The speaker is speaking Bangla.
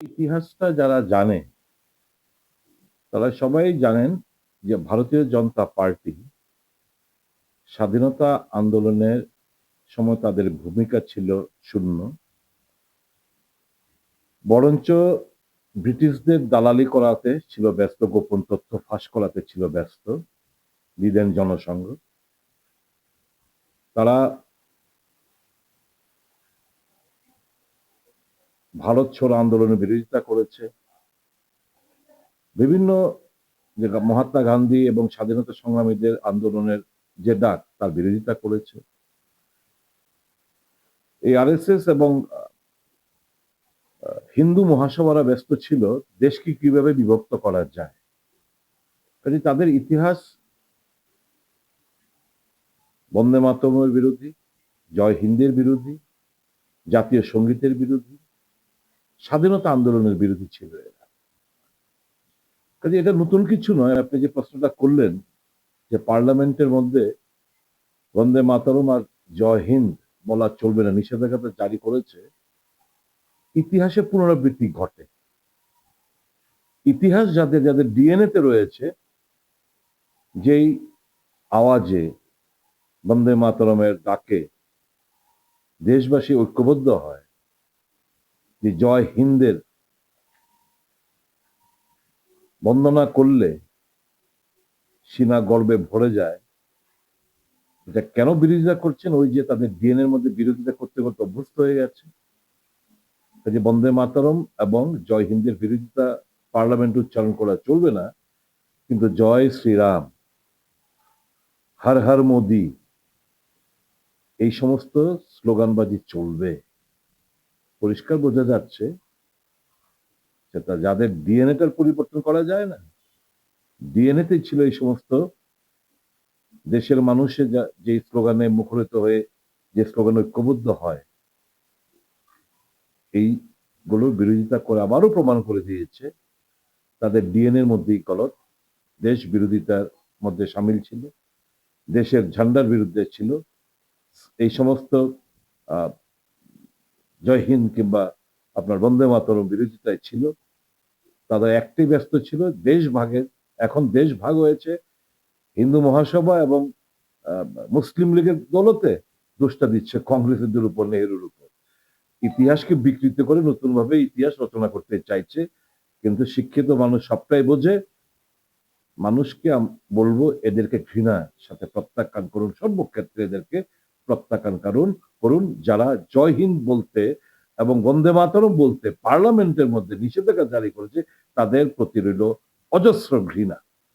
ইতিহাসটা যারা জানে, তারা সবাই জানেন যে ভারতীয় জনতা পার্টি স্বাধীনতা আন্দোলনের সময় তাদের ভূমিকা ছিল শূন্য। বরঞ্চ ব্রিটিশদের দালালি করাতে ছিল ব্যস্ত, গোপন তথ্য ফাঁস করাতে ছিল ব্যস্ত বিদেন জনসংঘ। তারা ভারত ছাড়ো আন্দোলনের বিরোধিতা করেছে। বিভিন্ন যে মহাত্মা গান্ধী এবং স্বাধীনতা সংগ্রামীদের আন্দোলনের যে ডাক, তার বিরোধিতা করেছে। এই আরএসএস এবং হিন্দু মহাসভারা ব্যস্ত ছিল, দেশকে কীভাবে বিভক্ত করা যায়? কাজে তাদের ইতিহাস বন্দে মাতরমের বিরোধী, জয় হিন্দের বিরোধী, জাতীয় সঙ্গীতের বিরোধী স্বাধীনতা আন্দোলনের বিরোধী ছিল এরা। কাজে এটা নতুন কিছু নয়, আপনি যে প্রশ্নটা করলেন যে পার্লামেন্টের মধ্যে বন্দে মাতরম আর জয় হিন্দ বলা চলবে না নিষেধাজ্ঞা জারি করেছে, ইতিহাসে পুনরাবৃত্তি ঘটে। ইতিহাস যাদের যাদের ডিএনএ তে রয়েছে, যেই আওয়াজে বন্দে মাতরমের ডাকে দেশবাসী ঐক্যবদ্ধ হয় যে জয় হিন্দের বন্দনা করলে সীনা গর্বে ভরে যায়। এটা কেন বিরোধিতা করছেন? ওই যে তাদের ডিএনএ এর মধ্যে বিরোধিতা করতে করতে অভ্যস্ত হয়ে গেছে। যে বন্দে মাতরম এবং জয় হিন্দের বিরোধিতা পার্লামেন্ট উচ্চারণ করা চলবে না, কিন্তু জয় শ্রীরাম, হর হর মোদি, এই সমস্ত স্লোগানবাজি চলবে। পরিষ্কার বোঝা যাচ্ছে সেটা যাদের ডিএনএটার পরিবর্তন করা যায় না। ডিএনএতে ছিল এই সমস্ত দেশের মানুষের যে স্লোগানে মুখরিত হয়ে, যে স্লোগানে ঐক্যবদ্ধ হয় এইগুলোর বিরোধিতা করে আবারও প্রমাণ করে দিয়েছে। তাদের ডিএনএ এর মধ্যেই গলত। দেশ বিরোধিতার মধ্যে সামিল ছিল। দেশের ঝান্ডার বিরুদ্ধে ছিল। এই সমস্ত জয় হিন্দ কিংবা আপনার বন্দে মাতরম বিরোধিতায় ছিল। তাদের একটাই ব্যস্ত ছিল, দেশ ভাগের এখন দেশ ভাগ হয়েছে। হিন্দু মহাসভা এবং মুসলিম লীগের দলতে দোষটা দিচ্ছে কংগ্রেসের উপর, নেহরুর উপর। ইতিহাসকে বিকৃত করে নতুন ভাবে ইতিহাস রচনা করতে চাইছে, কিন্তু শিক্ষিত মানুষ সবটাই বোঝে, মানুষকে বলব এদেরকে ঘৃণার সাথে প্রত্যাখ্যান করুন, সর্বক্ষেত্রে এদেরকে প্রত্যাখ্যান করুন। করুন, যারা জয় হিন্দ বলতে এবং বন্দে মাতরম বলতে পার্লামেন্টের মধ্যে নিষেধাজ্ঞা জারি করেছে, তাদের প্রতি রইল অজস্র ঘৃণা।